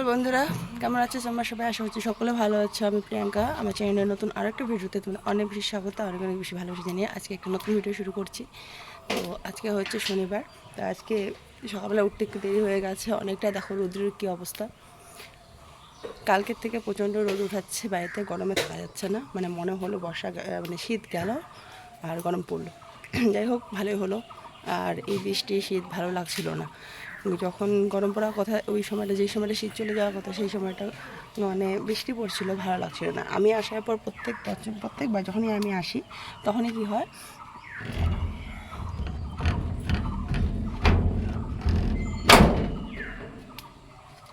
সকাল বন্ধুরা, কেমন আছো আমার সবাই আশা করছি সকলে ভালো আছো। আমি প্রিয়াঙ্কা, আমার চ্যানেলের নতুন আরও একটা ভিডিওতে তোমার অনেক বেশি স্বাগত, অনেক অনেক বেশি ভালোবাসা জানিয়ে আজকে একটা নতুন ভিডিও শুরু করছি। তো আজকে হচ্ছে শনিবার, তো আজকে সকালবেলা উঠতে একটু দেরি হয়ে গেছে, অনেকটা দেখো রোদ্রের কী অবস্থা। কালকের থেকে প্রচণ্ড রোদ উঠাচ্ছে, বাড়িতে গরমে থাকা যাচ্ছে না মানে মনে হলো বর্ষা মানে শীত গেল আর গরম পড়ল। যাই হোক, ভালোই হলো, আর এই বৃষ্টি, শীত ভালো লাগছিল না। যখন গরম পড়ার কথা, ওই সময়টা, যেই সময়টা শীত চলে যাওয়ার কথা, সেই সময়টা মানে বৃষ্টি পড়ছিল, ভালো লাগছিল না। আমি আসার পর প্রত্যেক বছর, প্রত্যেকবার যখনই আমি আসি, তখনই কি হয়,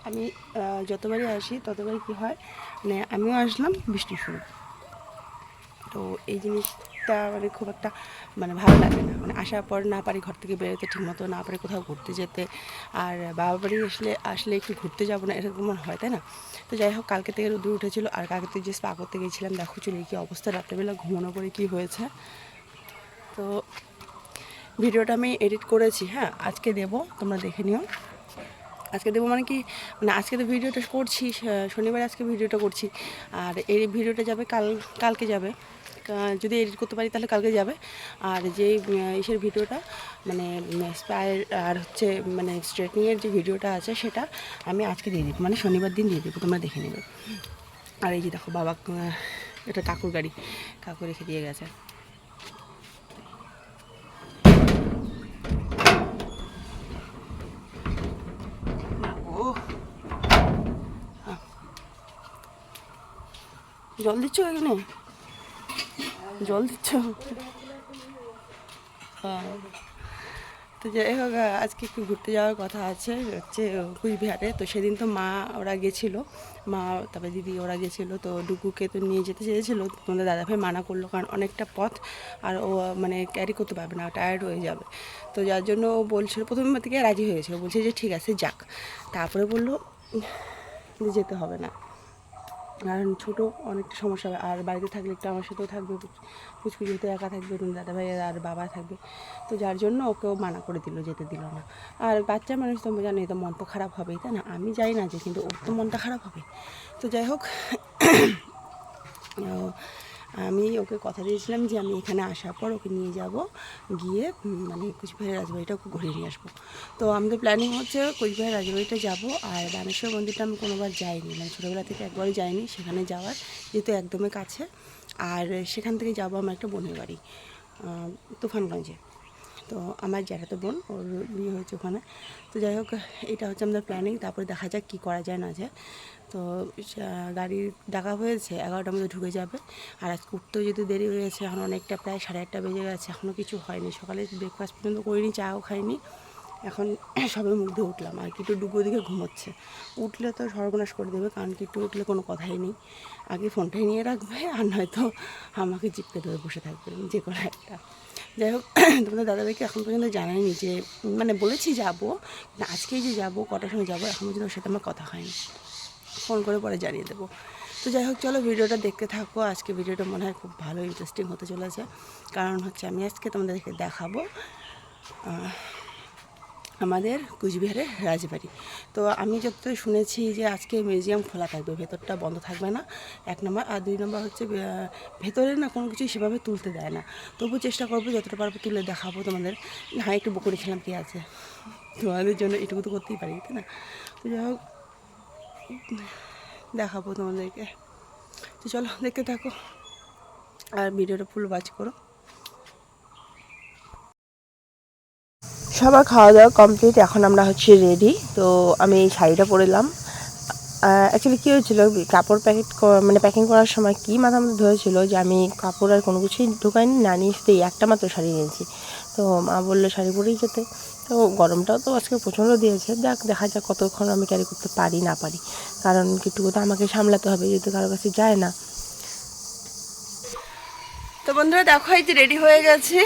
আমি যতবারই আসি, ততবারই কী হয় মানে আমিও আসলাম, বৃষ্টি শুরু। তো এই জিনিসটা মানে খুব একটা মানে ভালো লাগে না। মানে আসার পর না পারি ঘর থেকে বেরোতে ঠিকমতো, না পারি কোথাও ঘুরতে যেতে। আর বাবা বাড়ি আসলে আসলে একটু ঘুরতে যাব না, এরকম হয়, তাই না? তো যাই হোক, কালকে থেকে রোদে উঠেছিল আর কালকে থেকে যে স্পা করতে গেছিলাম দেখো চুলের কী অবস্থা, রাত্রেবেলা ঘুমানো পরে কী হয়েছে। তো ভিডিওটা আমি এডিট করেছি হ্যাঁ? আজকে দেবো, তোমরা দেখে নিও। আজকে দেবো মানে কি? মানে আজকে তো ভিডিওটা করছি শনিবার আজকে ভিডিওটা করছি। আর এই ভিডিওটা যাবে কাল, কালকে যাবে। যদি এডিট করতে পারি তাহলে কালকে যাবে। আর যে ইসের ভিডিওটা মানে স্পায়ের আর হচ্ছে মানে স্ট্রেটনিংয়ের যে ভিডিওটা আছে সেটা আমি আজকে দিয়ে দিব। মানে শনিবার দিন দিয়ে দেবো, তোমরা দেখে নেবে। আর এই যে দেখো, বাবা এটা কাকুর গাড়ি। কাকু রেখে দিয়ে গেছে। জল দিচ্ছ এখানে? জল দিচ্ছ? হ্যাঁ। তো যাই হোক, আজকে একটু ঘুরতে যাওয়ার কথা আছে, হচ্ছে কুচবিহারে। তো সেদিন তো মা ওরা গেছিল। মা, তারপরে দিদি ওরা গেছিল। তো ডুকুকে তো নিয়ে যেতে চেয়েছিলো। তোমাদের দাদাভাই মানা করল, কারণ অনেকটা পথ আর ও মানে ক্যারি করতে পারবে না টায়ার্ড হয়ে যাবে। তো যার জন্য ও বলছিল, প্রথমে থেকে রাজি হয়েছিল বলছে যে, ঠিক আছে, যাক। তারপরে বলল যেতে হবে না। কারণ ছোটো অনেকটা সমস্যা হবে। আর বাড়িতে থাকলে একটু আমার সাথেও থাকবে। পুচকুচি হতে একা থাকবে দাদা ভাই আর বাবা থাকবে, তো যার জন্য ওকেও মানা করে দিল, যেতে দিল না। আর বাচ্চা মানুষ তো জানো এই তো মন তো খারাপ হবেই, তাই না? আমি যাই না যে, কিন্তু ওর তো মনটা খারাপ হবে। তো যাই হোক আমি ওকে কথা দিয়েছিলাম যে আমি এখানে আসার পর ওকে নিয়ে যাব, গিয়ে মানে কুচবিহার রাজবাড়িটা ওকে ঘুরে নিয়ে আসব। তো আমাদের প্ল্যানিং হচ্ছে কুচবিহার রাজবাড়িটা যাব, আর রামেশ্বর মন্দিরটা আমি কোনোবার যাইনি মানে ছোটোবেলা থেকে একবারই যাইনি, সেখানে যাওয়ার যেহেতু একদমই কাছে। আর সেখান থেকে যাব আমার একটা বোনের বাড়ি তুফানগঞ্জে। তো আমার জ্যাঠাতো বোন, ওর বিয়ে হয়েছে ওখানে। তো যাই হোক, এটা হচ্ছে আমাদের প্ল্যানিং তারপরে দেখা যাক কী করা যায়, না যায়। তো গাড়ি ডাকা হয়েছে, এগারোটার মধ্যে ঢুকে যাবে। আর আজকে উঠতেও যেহেতু দেরি হয়েছে এখন অনেকটা, প্রায় সাড়ে আটটা বেজে গেছে এখনও কিছু হয়নি। সকালে ব্রেকফাস্ট পর্যন্ত করিনি, চাও খাইনি। এখন সবে মুখ দিয়ে উঠলাম, আর কিটু ডুবো দিকে ঘুমোচ্ছে। উঠলে তো সর্বনাশ করে দেবে, কারণ কিটু উঠলে কোনো কথাই নেই। আগে ফোনটাই নিয়ে রাখবে, আর নয়তো আমাকে চিপকে ধরে বসে থাকবে, যে কোনো একটা। যাই হোক, তোমাদের দাদাভাইকে এখন পর্যন্ত জানাইনি যে মানে বলেছি যাব আজকেই যে যাব, কটার সময় যাব, এখন পর্যন্ত ওর সাথে আমার কথা হয়নি। ফোন করে পরে জানিয়ে দেবো। তো যাই হোক, চলো ভিডিওটা দেখতে থাকো। আজকে ভিডিওটা মনে হয় খুব ভালো ইন্টারেস্টিং হতে চলেছে। কারণ হচ্ছে আমি আজকে তোমাদেরকে দেখাবো আমাদের কুচবিহারের রাজবাড়ি। তো আমি যতটাই শুনেছি যে আজকে মিউজিয়াম খোলা থাকবে, ভেতরটা বন্ধ থাকবে না, এক নম্বর। আর দুই নম্বর হচ্ছে ভেতরে না কোনো কিছু সেভাবে তুলতে দেয় না। তবু চেষ্টা করব যতটা পারব তুলে দেখাবো তোমাদের। হ্যাঁ একটু বকুড়ি খেলাম কী আছে। তোমাদের জন্য এটুকু তো করতেই পারি, তাই না? তো যাই হোক, দেখাবো তোমাদেরকে। তো চলো দেখতে থাকো। আর ভিডিওটা ফুল ওয়াচ করো। সবার খাওয়া দাওয়া কমপ্লিট এখন আমরা হচ্ছে রেডি তো আমি এই শাড়িটা পরেলাম। অ্যাকচুয়ালি কী হয়েছিল, কাপড় প্যাকেট মানে প্যাকিং করার সময় কী মাথা মধ্যে ধরেছিল যে আমি কাপড় আর কোনো কিছুই ঢুকাইনি, না নিয়ে একটা মাত্র শাড়ি নিয়েছি। তো মা বলল, শাড়ি পরেই যেতে। তো গরমটাও তো আজকে প্রচণ্ড দিয়েছে। যাক, দেখা যাক কতক্ষণ আমি ক্যারি করতে পারি, না পারি। কারণ কিটুকু তো আমাকে সামলাতে হবে, যেহেতু কারোর কাছে যায় না। তো বন্ধুরা, দেখো এই যে রেডি হয়ে গেছি।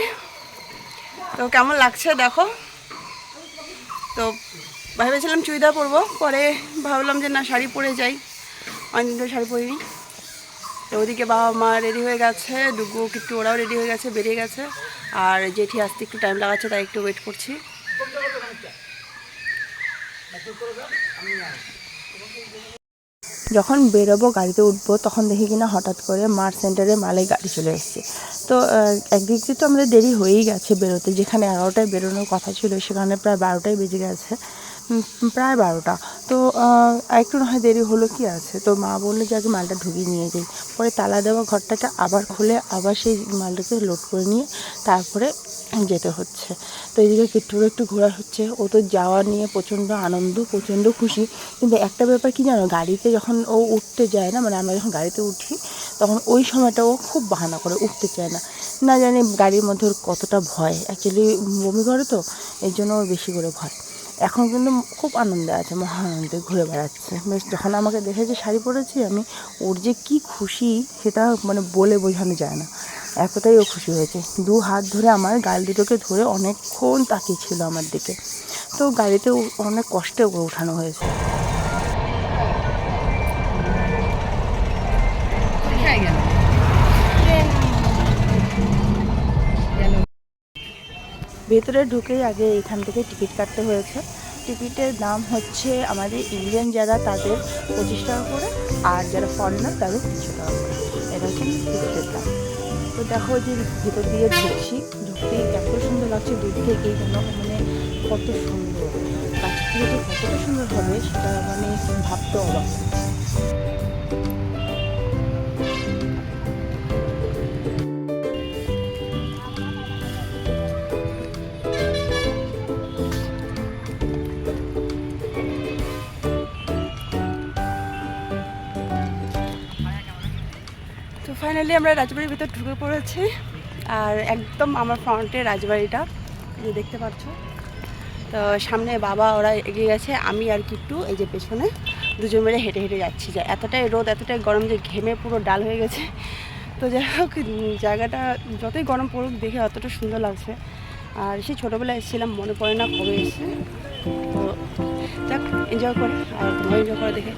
তো কেমন লাগছে দেখো? তো ভেবেছিলাম চুড়িদার পরবো, পরে ভাবলাম যে না, শাড়ি পরে যাই। অনেকদিন ধরে শাড়ি পরিনি। তো ওদিকে বাবা মা রেডি হয়ে গেছে ডুগু একটু ওরাও রেডি হয়ে গেছে, বেরিয়ে গেছে। আর জেঠি আসতে একটু টাইম লাগাচ্ছে, তাই একটু ওয়েট করছি। যখন বেরোবো, গাড়িতে উঠবো, তখন দেখি কিনা হঠাৎ করে মার সেন্টারে মালে গাড়ি চলে এসেছে। তো এক একদিক দিয়ে তো আমাদের দেরি হয়েই গেছে বেরোতে। যেখানে এগারোটায় বেরোনোর কথা ছিল, সেখানে প্রায় বারোটায় বেজে গেছে। প্রায় বারোটা। তো একটু না হয় দেরি হলো কি আছে? তো মা বলল যে আগে মালটা ঢুকিয়ে নিয়ে যাই। পরে তালা দেওয়া ঘরটাকে আবার খুলে আবার সেই মালটাকে লোড করে নিয়ে তারপরে যেতে হচ্ছে। তো এদিকে কিট্টুরও একটু ঘোরা হচ্ছে। ও তো যাওয়া নিয়ে প্রচণ্ড আনন্দ, প্রচণ্ড খুশি। কিন্তু একটা ব্যাপার কি জানো, গাড়িতে যখন ও উঠতে যায় না মানে আমরা যখন গাড়িতে উঠি, তখন ওই সময়টা ও খুব বাহানা করে উঠতে চায় না। না জানি গাড়ির মধ্যে ওর কতটা ভয়। অ্যাকচুয়ালি বমি করে তো এই জন্য ওর বেশি করে ভয়। এখন কিন্তু খুব আনন্দে আছে, মহা আনন্দে ঘুরে বেড়াচ্ছে। বেশ, যখন আমাকে দেখেছে শাড়ি পরেছি আমি, ওর যে কী খুশি সেটা মানে বলে বোঝানো যায় না। এতটাই ও খুশি হয়েছে। দু হাত ধরে আমার গাল দুটোকে ধরে অনেকক্ষণ তাকিয়ে ছিল আমার দিকে। তো গাড়িতে অনেক কষ্টে ওকে উঠানো হয়েছে। ভেতরে ঢুকেই আগে এখান থেকে টিকিট কাটতে হয়েছে। টিকিটের দাম হচ্ছে আমাদের ইন্ডিয়ান যারা তাদের পঁচিশ টাকা করে আর যারা ফরেনার তাদের তিনশো টাকা করে। এটা হচ্ছে টিকিটের দাম তো দেখো যে ভেতর দিয়ে ঢুকছি ঢুকতে এত সুন্দর লাগছে দূর থেকে যেন মানে কত সুন্দর। কাছ থেকে যে কতটা সুন্দর হবে সেটা মানে ভাবতে অবাক তো ফাইনালি আমরা রাজবাড়ির ভিতর ঢুকে পড়েছি। আর একদম আমার ফ্রন্টে রাজবাড়িটা দেখতে পাচ্ছ। তো, সামনে বাবা, ওরা এগিয়ে গেছে, আমি আর কিট্টু, এই যে পেছনে, দুজন মিলে হেঁটে হেঁটে যাচ্ছি। যা, এতটাই রোদ, এতটাই গরম যে ঘেমে পুরো ডাল হয়ে গেছে। তো, যাই হোক জায়গাটা যতই গরম পড়ুক, দেখে অতটা সুন্দর লাগছে। আর সেই ছোটোবেলায় এসেছিলাম, মনে পড়ে না কবে এসেছে। তো, যাক এনজয় করে, আর তোমরা এনজয় করে দেখে।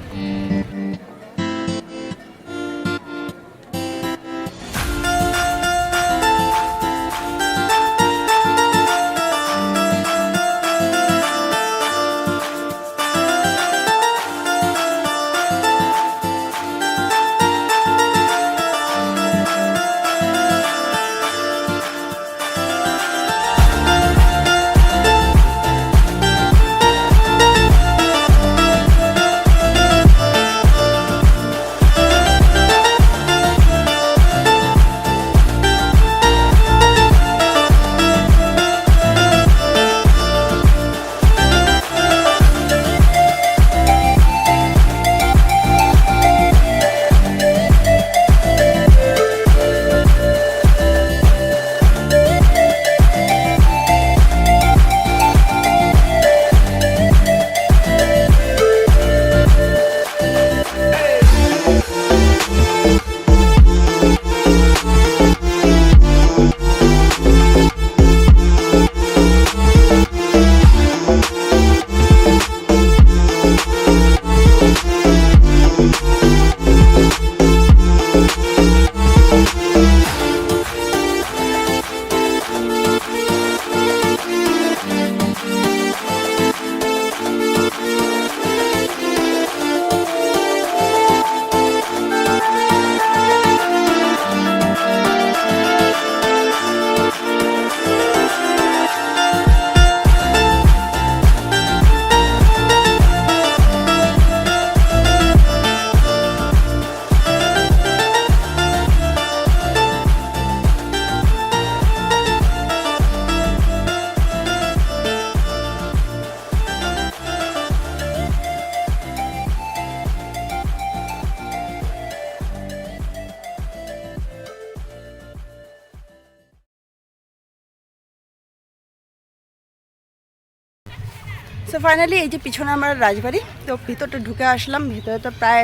সো ফাইনালি এই যে পিছনে আমার রাজবাড়ি, তো ভিতরটা ঢুকে আসলাম। ভিতরে তো প্রায়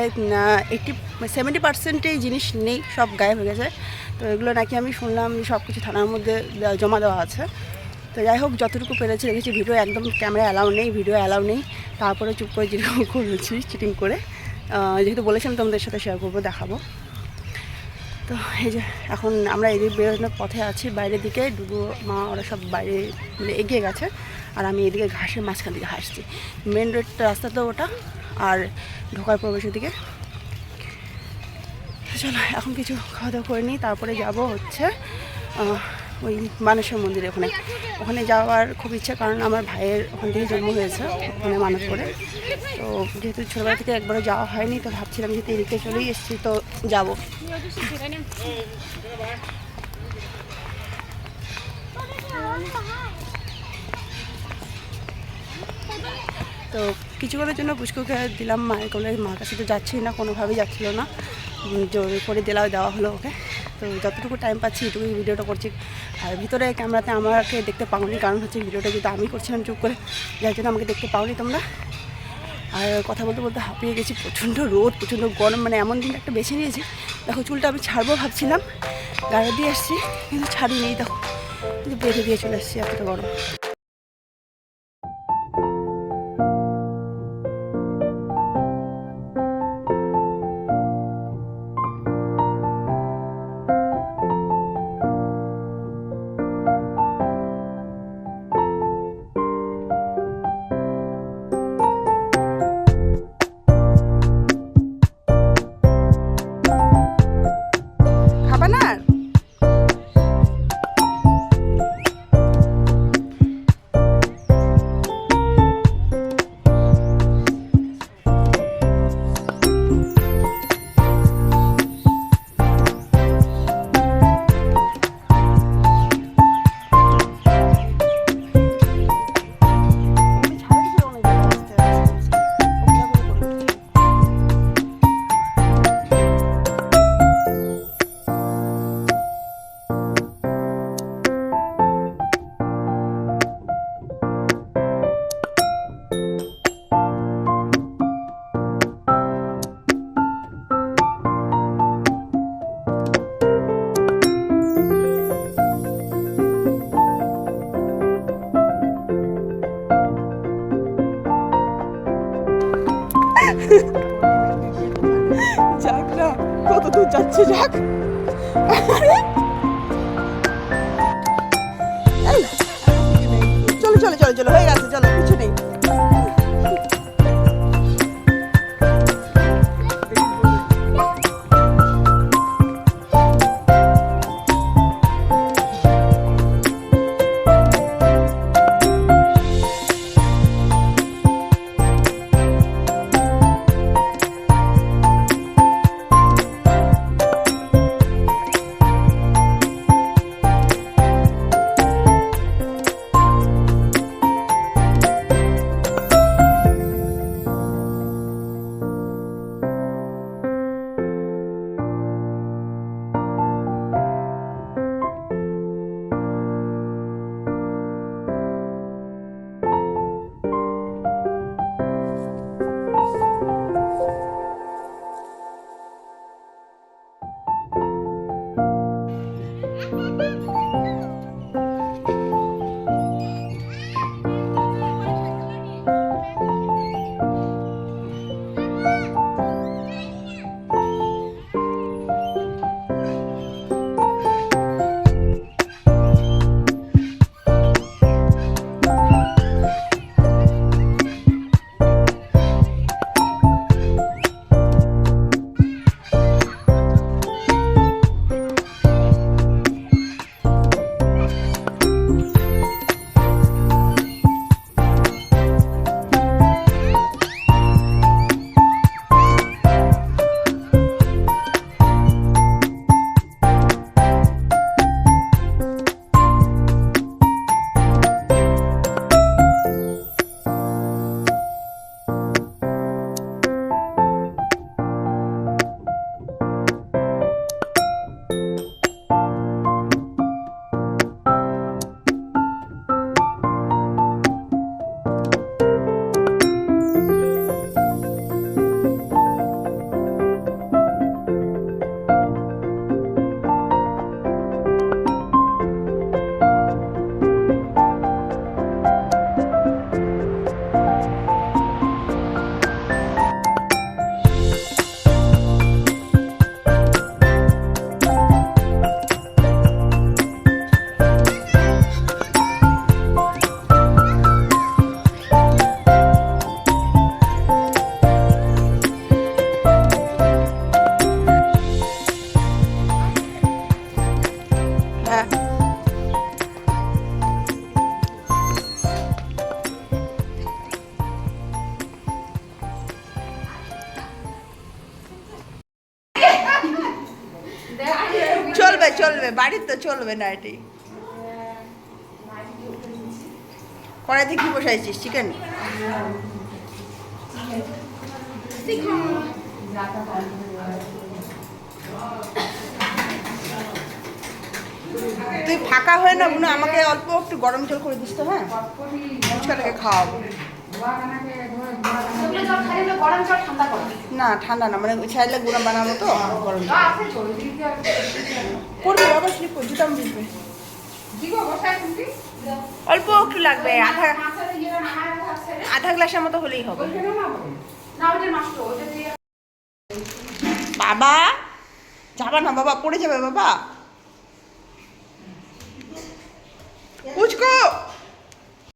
এইটটি সেভেন্টি পার্সেন্টেই জিনিস নেই, সব গায়েব হয়ে গেছে। তো এগুলো নাকি আমি শুনলাম সব কিছু থানার মধ্যে জমা দেওয়া আছে। তো যাই হোক, যতটুকু পেরেছি দেখেছি, ভিডিও একদম ক্যামেরা অ্যালাউ নেই, ভিডিও অ্যালাউ নেই। তারপরে চুপ করে যেরকম করেছি চিটিং করে। যেহেতু বলেছিলাম তোমাদের সাথে শেয়ার করব, দেখাবো। তো এই যে, এখন আমরা এদিকে বেরোনোর পথে আছি, বাইরের দিকে। ডুবু মা, ওরা সব বাইরে এগিয়ে গেছে। আর আমি এদিকে ঘাসের মাঝখান থেকে হাসছি মেন রোড রাস্তা তো ওটা, আর ঢোকার প্রবেশের দিকে। চলো, এখন কিছু খাওয়া দাওয়া করে নিই, তারপরে যাব হচ্ছে ওই মানসের মন্দিরে ওখানে। ওখানে যাওয়ার খুব ইচ্ছা, কারণ আমার ভাইয়ের ওখান থেকে জন্ম হয়েছে, ওখানে মানত করে। তো যেহেতু ছোটোবেলা থেকে একবারও যাওয়া হয়নি, তো ভাবছিলাম যেহেতু এদিকে চলেই এসেছি, তো যাব। তো কিছুক্ষণের জন্য পুষ্কুকে দিলাম মায়ের কোলে মার কাছে তো যাচ্ছেই না, কোনোভাবেই যাচ্ছিল না। জোর করে দিলাও দেওয়া হলো ওকে। তো যতটুকু টাইম পাচ্ছি, এটুকুই ভিডিওটা করছি। আর ভিতরে ক্যামেরাতে আমাকে দেখতে পাওনি, কারণ হচ্ছে ভিডিওটা যেহেতু আমি করছিলাম চুপ করে, যার জন্য আমাকে দেখতে পাওনি তোমরা। আর কথা বলতে বলতে হাঁপিয়ে গেছি, প্রচণ্ড রোদ, প্রচণ্ড গরম মানে এমন দিন একটা বেছে নিয়েছি। দেখো, চুলটা আমি ছাড়বো ভাবছিলাম গাড়ি দিয়ে আসছি, কিন্তু ছাড়িনি, দেখো। কিন্তু বেঁধে দিয়ে চলে এসেছি এতটা গরম। চলবে না এটি কড়াইতে কি বসাইছিস চিকেন? তুই ফাঁকা হয়ে না বোন আমাকে অল্প একটু গরম জল করে দিস তো হ্যাঁ? ফুচকাটাকে খাওয়াবো। না ঠান্ডা না মানে ছাইলে গুঁড়া বানাবো তো গরম পড়বে বাবা স্লিপ দিগো বসায় তুমি অল্প একটু লাগবে আধা রে। আধা গ্লাসের মতো হলেই হবে। বাবা যাবা না বাবা পড়ে যাবে বাবা। পুচকো